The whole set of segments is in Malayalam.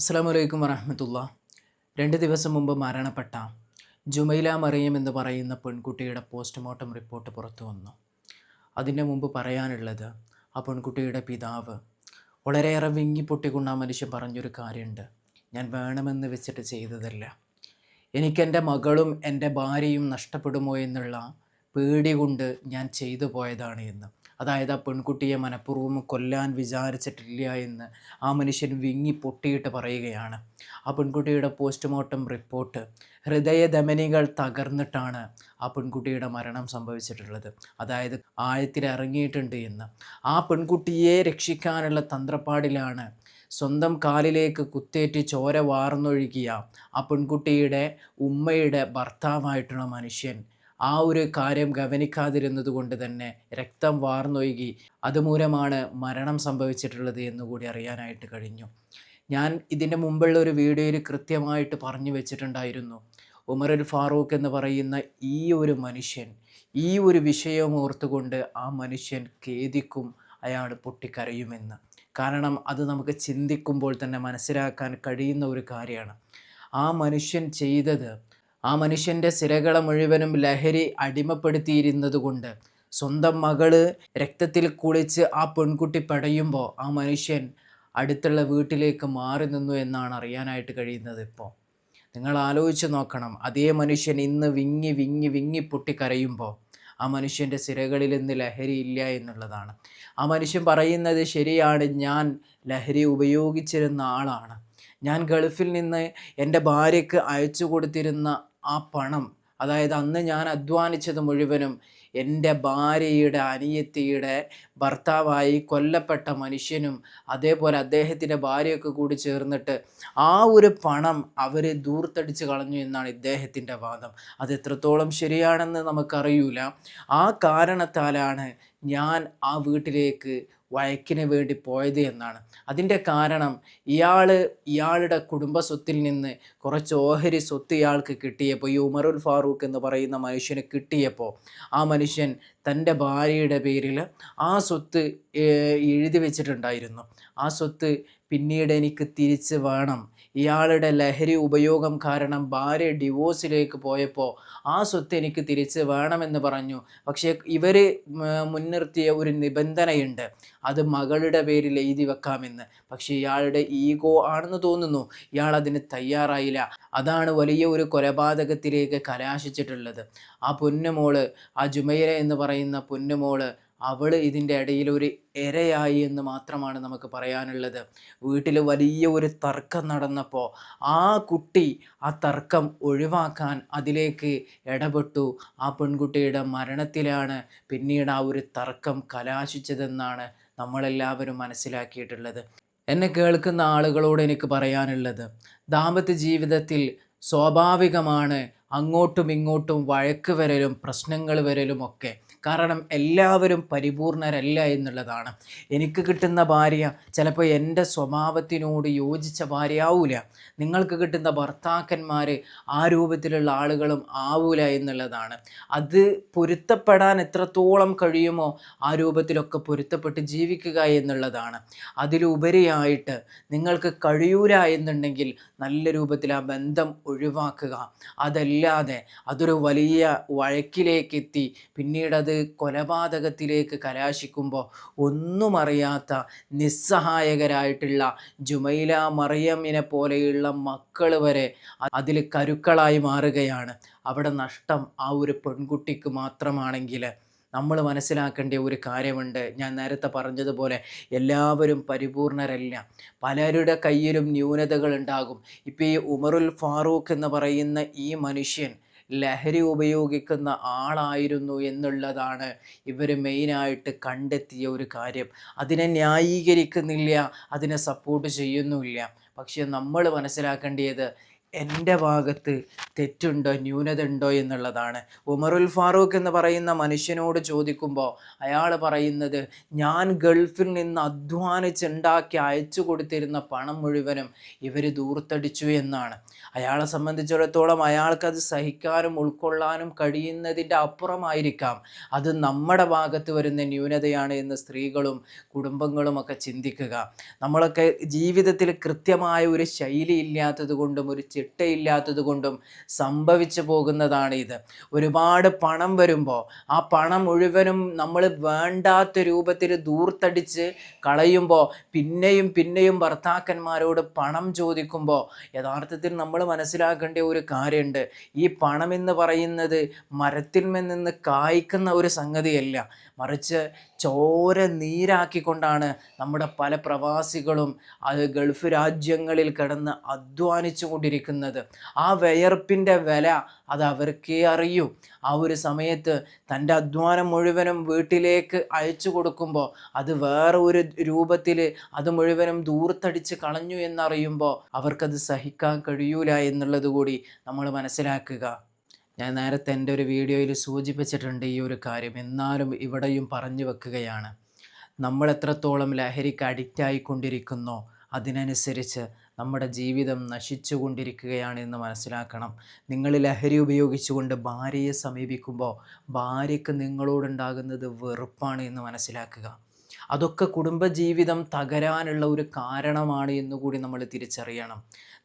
അസ്സാം വലൈക്കും വറഹമത്തുള്ള. രണ്ട് ദിവസം മുമ്പ് മരണപ്പെട്ട ജുമൈല മറിയം എന്ന് പറയുന്ന പെൺകുട്ടിയുടെ പോസ്റ്റ്മോർട്ടം റിപ്പോർട്ട് പുറത്തു വന്നു. അതിന്റെ മുമ്പ് പറയാനുള്ളത് ആ പെൺകുട്ടിയുടെ പിതാവ് വളരെയേറെ വിങ്ങിപ്പൊട്ടിക്കൊണ്ട് ആ മനുഷ്യൻ പറഞ്ഞൊരു കാര്യമുണ്ട്. ഞാൻ വേണമെന്ന് വെച്ചിട്ട് ചെയ്തതല്ല. എനിക്കെന്റെ മകളും എന്റെ ഭാര്യയും നഷ്ടപ്പെടുമോ എന്നുള്ള പേടി കൊണ്ട് ഞാൻ ചെയ്തു പോയതാണ് എന്ന്. അതായത് ആ പെൺകുട്ടിയെ മനഃപൂർവം കൊല്ലാൻ വിചാരിച്ചിട്ടില്ല എന്ന് ആ മനുഷ്യൻ വിങ്ങി പൊട്ടിയിട്ട് പറയുകയാണ്. ആ പെൺകുട്ടിയുടെ പോസ്റ്റ്മോർട്ടം റിപ്പോർട്ട് ഹൃദയധമനികൾ തകർന്നിട്ടാണ് ആ പെൺകുട്ടിയുടെ മരണം സംഭവിച്ചിട്ടുള്ളത്. അതായത് ആഴത്തിൽ ഇറങ്ങിയിട്ടുണ്ട് എന്ന്. ആ പെൺകുട്ടിയെ രക്ഷിക്കാനുള്ള തന്ത്രപ്പാടിലാണ് സ്വന്തം കാലിലേക്ക് കുത്തേറ്റ് ചോര വാർന്നൊഴുകിയ ആ പെൺകുട്ടിയുടെ ഉമ്മയുടെ ഭർത്താവായിട്ടുള്ള മനുഷ്യൻ ആ ഒരു കാര്യം ഗവനിക്കാതിരുന്നത് കൊണ്ട് തന്നെ രക്തം വാർന്നൊഴുകി അതുമൂലമാണ് മരണം സംഭവിച്ചിട്ടുള്ളത് എന്നുകൂടി അറിയാനായിട്ട് കഴിഞ്ഞു. ഞാൻ ഇതിന്റെ മുമ്പുള്ള ഒരു വീഡിയോയിൽ കൃത്യമായിട്ട് പറഞ്ഞു വെച്ചിട്ടുണ്ടായിരുന്നു. ഉമറുൽ ഫാറൂഖ് എന്ന് പറയുന്ന ഈ ഒരു മനുഷ്യൻ ഈ ഒരു വിഷയം ഓർത്തുകൊണ്ട് ആ മനുഷ്യൻ ഖേദിക്കും അയാൾ പൊട്ടിക്കരയുമെന്ന്. കാരണം അത് നമുക്ക് ചിന്തിക്കുമ്പോൾ തന്നെ മനസ്സിലാക്കാൻ കഴിയുന്ന ഒരു കാര്യമാണ്. ആ മനുഷ്യൻ ചെയ്തത് ആ മനുഷ്യന്റെ സിരകളെ മുഴുവനും ലഹരി അടിമപ്പെടുത്തിയിരുന്നതുകൊണ്ട് സ്വന്തം മകൾ രക്തത്തിൽ കുളിച്ച് ആ പെൺകുട്ടി പടയുമ്പോൾ ആ മനുഷ്യൻ അടുത്തുള്ള വീട്ടിലേക്ക് മാറി നിന്നു എന്നാണ് അറിയാനായിട്ട് കഴിയുന്നത് ഇപ്പോൾ. നിങ്ങൾ ആലോചിച്ച് നോക്കണം. അതേ മനുഷ്യൻ ഇന്ന് വിങ്ങി വിങ്ങി വിങ്ങി പൊട്ടി കരയുമ്പോൾ ആ മനുഷ്യന്റെ സിരകളിൽ ഇന്ന് ലഹരി ഇല്ല എന്നുള്ളതാണ്. ആ മനുഷ്യൻ പറയുന്നത് ശരിയാണ് ഞാൻ ലഹരി ഉപയോഗിച്ചിരുന്ന ആളാണ്. ഞാൻ ഗൾഫിൽ നിന്ന് എന്റെ ഭാര്യയ്ക്ക് അയച്ചു കൊടുത്തിരുന്ന ആ പണം അതായത് അന്ന് ഞാൻ അധ്വാനിച്ചത് മുഴുവനും എന്റെ ഭാര്യയുടെ അനിയത്തിയുടെ ഭർത്താവായി കൊല്ലപ്പെട്ട മനുഷ്യനും അതേപോലെ അദ്ദേഹത്തിന്റെ ഭാര്യയൊക്കെ കൂടി ചേർന്നിട്ട് ആ ഒരു പണം അവർ ദൂർത്തടിച്ച് കളഞ്ഞു എന്നാണ് ഇദ്ദേഹത്തിന്റെ വാദം. അത് എത്രത്തോളം ശരിയാണെന്ന് നമുക്കറിയൂല. ആ കാരണത്താലാണ് ഞാൻ ആ വീട്ടിലേക്ക് വഴക്കിന് വേണ്ടി പോയത് എന്നാണ്. അതിന്റെ കാരണം ഇയാൾ ഇയാളുടെ കുടുംബ സ്വത്തിൽ നിന്ന് കുറച്ച് ഓഹരി സ്വത്ത് ഇയാൾക്ക് കിട്ടിയപ്പോൾ ഈ ഉമറുൽ ഫാറൂഖ് എന്ന് പറയുന്ന മനുഷ്യന് കിട്ടിയപ്പോൾ ആ മനുഷ്യൻ തന്റെ ഭാര്യയുടെ പേരിൽ ആ സ്വത്ത് എഴുതി വെച്ചിട്ടുണ്ടായിരുന്നു. ആ സ്വത്ത് പിന്നീട് എനിക്ക് തിരിച്ച് വേണം. ഇയാളുടെ ലഹരി ഉപയോഗം കാരണം ഭാര്യ ഡിവോഴ്സിലേക്ക് പോയപ്പോൾ ആ സ്വത്ത് എനിക്ക് തിരിച്ച് വേണമെന്ന് പറഞ്ഞു. പക്ഷേ ഇവർ മുൻനിർത്തിയ ഒരു നിബന്ധനയുണ്ട്. അത് മകളുടെ പേരിൽ എഴുതി വെക്കാമെന്ന്. പക്ഷേ ഇയാളുടെ ഈഗോ ആണെന്ന് തോന്നുന്നു. ഇയാൾ അതിന് തയ്യാറായില്ല. അതാണ് വലിയ ഒരു കൊലപാതകത്തിലേക്ക് കലാശിച്ചിട്ടുള്ളത്. ആ പൊന്നുമോൾ ആ ജുമൈര എന്ന് പറയുന്ന പൊന്നുമോൾ അവൾ ഇതിന്റെ ഇടയിൽ ഒരു ഇരയായി എന്ന് മാത്രമാണ് നമുക്ക് പറയാനുള്ളത്. വീട്ടിൽ വലിയ ഒരു തർക്കം നടന്നപ്പോൾ ആ കുട്ടി ആ തർക്കം ഒഴിവാക്കാൻ അതിലേക്ക് ഇടപെട്ടു. ആ പെൺകുട്ടിയുടെ മരണത്തിലാണ് പിന്നീട് ആ ഒരു തർക്കം കലാശിച്ചതെന്നാണ് നമ്മളെല്ലാവരും മനസ്സിലാക്കിയിട്ടുള്ളത്. എന്നെ കേൾക്കുന്ന ആളുകളോട് എനിക്ക് പറയാനുള്ളത് ദാമ്പത്യ ജീവിതത്തിൽ സ്വാഭാവികമാണ് അങ്ങോട്ടും ഇങ്ങോട്ടും വഴക്ക് വരലും പ്രശ്നങ്ങൾ വരലും ഒക്കെ. കാരണം എല്ലാവരും പരിപൂർണരല്ല എന്നുള്ളതാണ്. എനിക്ക് കിട്ടുന്ന ഭാര്യ ചിലപ്പോൾ എന്റെ സ്വഭാവത്തിനോട് യോജിച്ച ഭാര്യ ആവൂല നിങ്ങൾക്ക് കിട്ടുന്ന ഭർത്താക്കന്മാർ ആ രൂപത്തിലുള്ള ആളുകളും ആവൂല എന്നുള്ളതാണ്. അത് പൊരുത്തപ്പെടാൻ എത്രത്തോളം കഴിയുമോ ആ രൂപത്തിലൊക്കെ പൊരുത്തപ്പെട്ട് ജീവിക്കുക എന്നുള്ളതാണ്. അതിലുപരിയായിട്ട് നിങ്ങൾക്ക് കഴിയൂല എന്നുണ്ടെങ്കിൽ നല്ല രൂപത്തിൽ ആ ബന്ധം ഒഴിവാക്കുക. അതല്ലാതെ അതൊരു വലിയ വഴക്കിലേക്കെത്തി പിന്നീട് അത് കൊലപാതകത്തിലേക്ക് കലാശിക്കുമ്പോൾ ഒന്നും അറിയാത്ത നിസ്സഹായകരായിട്ടുള്ള ജുമൈല മറിയമ്മിനെ പോലെയുള്ള മക്കൾ വരെ അതിൽ കരുക്കളായി മാറുകയാണ്. അവിടെ നഷ്ടം ആ ഒരു പെൺകുട്ടിക്ക് മാത്രമാണെങ്കിൽ നമ്മൾ മനസ്സിലാക്കേണ്ട ഒരു കാര്യമുണ്ട്. ഞാൻ നേരത്തെ പറഞ്ഞതുപോലെ എല്ലാവരും പരിപൂർണരല്ല. പലരുടെ കയ്യിലും ന്യൂനതകൾ ഉണ്ടാകും ഇപ്പോൾ ഈ ഉമറുൽ ഫാറൂഖ് എന്ന് പറയുന്ന ഈ മനുഷ്യൻ ലഹരി ഉപയോഗിക്കുന്ന ആളായിരുന്നു എന്നുള്ളതാണ് ഇവർ മെയിനായിട്ട് കണ്ടെത്തിയ ഒരു കാര്യം. അതിനെ ന്യായീകരിക്കുന്നില്ല അതിനെ സപ്പോർട്ട് ചെയ്യുന്നുമില്ല പക്ഷേ നമ്മൾ മനസ്സിലാക്കേണ്ടത് എന്റെ ഭാഗത്ത് തെറ്റുണ്ടോ ന്യൂനത ഉണ്ടോ എന്നുള്ളതാണ്. ഉമറുൽ ഫാറൂഖ് എന്ന് പറയുന്ന മനുഷ്യനോട് ചോദിക്കുമ്പോൾ അയാൾ പറയുന്നത് ഞാൻ ഗൾഫിൽ നിന്ന് അധ്വാനിച്ചുണ്ടാക്കി അയച്ചു കൊടുത്തിരുന്ന പണം മുഴുവനും ഇവർ ദൂർത്തടിച്ചു എന്നാണ്. അയാളെ സംബന്ധിച്ചിടത്തോളം അയാൾക്കത് സഹിക്കാനും ഉൾക്കൊള്ളാനും കഴിയുന്നതിന്റെ അപ്പുറമായിരിക്കാം. അത് നമ്മുടെ ഭാഗത്ത് വരുന്ന ന്യൂനതയാണ് എന്ന് സ്ത്രീകളും കുടുംബങ്ങളും ഒക്കെ ചിന്തിക്കുക. നമ്മളൊക്കെ ജീവിതത്തിൽ കൃത്യമായ ഒരു ശൈലി ഇല്ലാത്തത് കൊണ്ടും ഒരു ചിട്ടയില്ലാത്തത് കൊണ്ടും സംഭവിച്ചു പോകുന്നതാണ് ഇത് ഒരുപാട് പണം വരുമ്പോൾ ആ പണം മുഴുവനും നമ്മൾ വേണ്ടാത്ത രൂപത്തിൽ ദൂർത്തടിച്ച് കളയുമ്പോൾ പിന്നെയും പിന്നെയും ഭർത്താക്കന്മാരോട് പണം ചോദിക്കുമ്പോൾ യഥാർത്ഥത്തിൽ നമ്മൾ മനസ്സിലാക്കേണ്ട ഒരു കാര്യമുണ്ട്. ഈ പണം എന്ന് പറയുന്നത് മരത്തിന്മേൽ നിന്ന് കായ്ക്കുന്ന ഒരു സംഗതിയല്ല. മറിച്ച് ചോര നീരാക്കിക്കൊണ്ടാണ് നമ്മുടെ പല പ്രവാസികളും അത് ഗൾഫ് രാജ്യങ്ങളിൽ കിടന്ന് അധ്വാനിച്ചു കൊണ്ടിരിക്കുന്നത് ആ വിയർപ്പിന്റെ വില അത് അവർക്കേ അറിയൂ. ആ ഒരു സമയത്ത് തന്റെ അധ്വാനം മുഴുവനും വീട്ടിലേക്ക് അയച്ചു കൊടുക്കുമ്പോൾ അത് വേറെ ഒരു രൂപത്തിൽ അത് മുഴുവനും ദൂർത്തടിച്ച് കളഞ്ഞു എന്നറിയുമ്പോൾ അവർക്കത് സഹിക്കാൻ കഴിയൂല എന്നുള്ളത് കൂടി നമ്മൾ മനസ്സിലാക്കുക. ഞാൻ നേരത്തെ എന്റെ ഒരു വീഡിയോയിൽ സൂചിപ്പിച്ചിട്ടുണ്ട് ഈ ഒരു കാര്യം. എന്നാലും ഇവിടെയും പറഞ്ഞു വെക്കുകയാണ്. നമ്മൾ എത്രത്തോളം ലഹരിക്ക് അഡിക്റ്റ് ആയിക്കൊണ്ടിരിക്കുന്നോ അതിനനുസരിച്ച് നമ്മുടെ ജീവിതം നശിച്ചു കൊണ്ടിരിക്കുകയാണ് എന്ന് മനസ്സിലാക്കണം. നിങ്ങൾ ലഹരി ഉപയോഗിച്ചുകൊണ്ട് ഭാര്യയെ സമീപിക്കുമ്പോൾ ഭാര്യയ്ക്ക് നിങ്ങളോടുണ്ടാകുന്നത് വെറുപ്പാണ് എന്ന് മനസ്സിലാക്കുക. അതൊക്കെ കുടുംബജീവിതം തകരാനുള്ള ഒരു കാരണമാണ് എന്നുകൂടി നമ്മൾ തിരിച്ചറിയണം.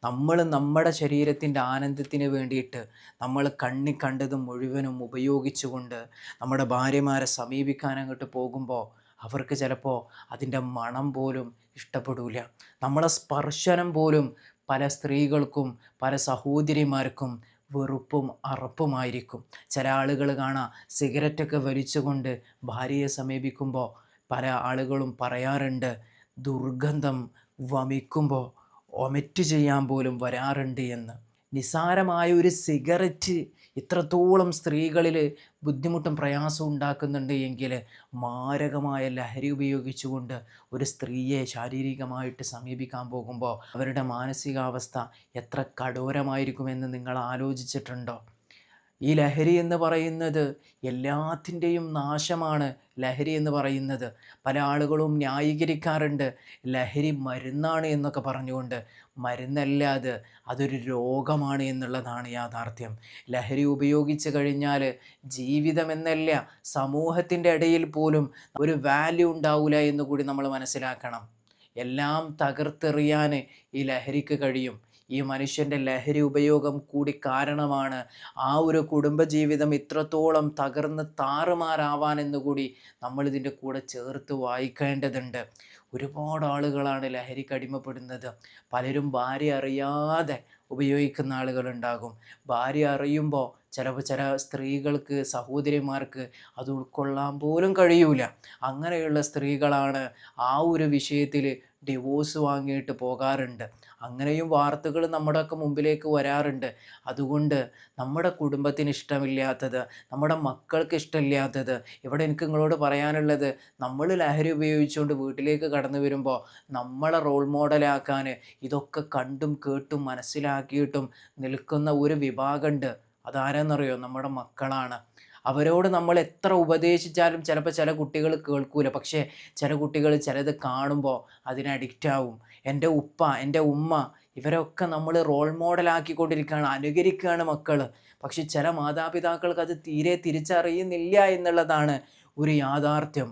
നമ്മൾ നമ്മുടെ ശരീരത്തിന്റെ ആനന്ദത്തിന് വേണ്ടിയിട്ട് നമ്മൾ കണ്ണി കണ്ടത് മുഴുവനും ഉപയോഗിച്ചുകൊണ്ട് നമ്മുടെ ഭാര്യമാരെ സമീപിക്കാൻ അങ്ങോട്ട് പോകുമ്പോൾ അവർക്ക് ചിലപ്പോൾ അതിന്റെ മണം പോലും ഇഷ്ടപ്പെടില്ല നമ്മളെ സ്പർശനം പോലും പല സ്ത്രീകൾക്കും പല സഹോദരിമാർക്കും വെറുപ്പും അറപ്പുമായിരിക്കും. ചില ആളുകൾ കാണാം സിഗരറ്റൊക്കെ വലിച്ചുകൊണ്ട് ഭാര്യയെ സമീപിക്കുമ്പോൾ പല ആളുകളും പറയാറുണ്ട് ദുർഗന്ധം വമിക്കുമ്പോൾ ഒമിറ്റ് ചെയ്യാൻ പോലും വരാറുണ്ട് എന്ന്. നിസാരമായ ഒരു സിഗരറ്റ് ഇത്രത്തോളം സ്ത്രീകളിൽ ബുദ്ധിമുട്ടും പ്രയാസവും ഉണ്ടാക്കുന്നുണ്ട് എങ്കിൽ മാരകമായ ലഹരി ഉപയോഗിച്ചുകൊണ്ട് ഒരു സ്ത്രീയെ ശാരീരികമായിട്ട് സമീപിക്കാൻ പോകുമ്പോൾ അവരുടെ മാനസികാവസ്ഥ എത്ര കഠോരമായിരിക്കുമെന്ന് നിങ്ങൾ ആലോചിച്ചിട്ടുണ്ടോ? ഈ ലഹരി എന്ന് പറയുന്നത് എല്ലാത്തിന്റെയും നാശമാണ്. ലഹരി എന്ന് പറയുന്നത് പല ആളുകളും ന്യായീകരിക്കാറുണ്ട്. ലഹരി മരുന്നാണ് എന്നൊക്കെ പറഞ്ഞുകൊണ്ട് മരുന്നല്ല അത് അതൊരു രോഗമാണ് എന്നുള്ളതാണ് യാഥാർത്ഥ്യം. ലഹരി ഉപയോഗിച്ച് കഴിഞ്ഞാൽ ജീവിതമെന്നല്ല സമൂഹത്തിന്റെ ഇടയിൽ പോലും ഒരു വാല്യൂ ഉണ്ടാവില്ല എന്ന് കൂടി നമ്മൾ മനസ്സിലാക്കണം. എല്ലാം തകർത്തെറിയാൻ ഈ ലഹരിക്ക് കഴിയും. ഈ മനുഷ്യന്റെ ലഹരി ഉപയോഗം കൂടി കാരണമാണ് ആ ഒരു കുടുംബജീവിതം ഇത്രത്തോളം തകർന്ന് താറുമാറാവാൻ എന്നുകൂടി നമ്മളിതിന്റെ കൂടെ ചേർത്ത് വായിക്കേണ്ടതുണ്ട്. ഒരുപാട് ആളുകളാണ് ലഹരി അടിമപ്പെടുന്നത്. പലരും ഭാര്യ അറിയാതെ ഉപയോഗിക്കുന്ന ആളുകളുണ്ടാകും ഭാര്യ അറിയുമ്പോൾ ചിലപ്പോൾ ചില സ്ത്രീകൾക്ക് സഹോദരിമാർക്ക് അത് ഉൾക്കൊള്ളാൻ പോലും കഴിയൂല. അങ്ങനെയുള്ള സ്ത്രീകളാണ് ആ ഒരു വിഷയത്തിൽ ഡിവോഴ്സ് വാങ്ങിയിട്ട് പോകാറുണ്ട്. അങ്ങനെയും വാർത്തകൾ നമ്മുടെയൊക്കെ മുമ്പിലേക്ക് വരാറുണ്ട്. അതുകൊണ്ട് നമ്മുടെ കുടുംബത്തിന് ഇഷ്ടമില്ലാത്തത് നമ്മുടെ മക്കൾക്ക് ഇഷ്ടമില്ലാത്തത് ഇവിടെ എനിക്ക് നിങ്ങളോട് പറയാനുള്ളത് നമ്മൾ ലഹരി ഉപയോഗിച്ചുകൊണ്ട് വീട്ടിലേക്ക് കടന്നു വരുമ്പോൾ നമ്മളെ റോൾ മോഡലാക്കാൻ ഇതൊക്കെ കണ്ടും കേട്ടും മനസ്സിലാക്കിയിട്ടും നിൽക്കുന്ന ഒരു വിഭാഗമുണ്ട്. അതാരെന്നറിയോ? നമ്മുടെ മക്കളാണ്. അവരോട് നമ്മൾ എത്ര ഉപദേശിച്ചാലും ചിലപ്പോൾ ചില കുട്ടികൾ കേൾക്കൂല. പക്ഷേ ചില കുട്ടികൾ ചിലത് കാണുമ്പോൾ അതിന് അഡിക്റ്റ് ആവും. എന്റെ ഉപ്പ എന്റെ ഉമ്മ ഇവരൊക്കെ നമ്മൾ റോൾ മോഡലാക്കിക്കൊണ്ടിരിക്കുകയാണ് അനുകരിക്കുകയാണ് മക്കൾ പക്ഷെ ചില മാതാപിതാക്കൾക്ക് അത് തീരെ തിരിച്ചറിയുന്നില്ല എന്നുള്ളതാണ് ഒരു യാഥാർത്ഥ്യം.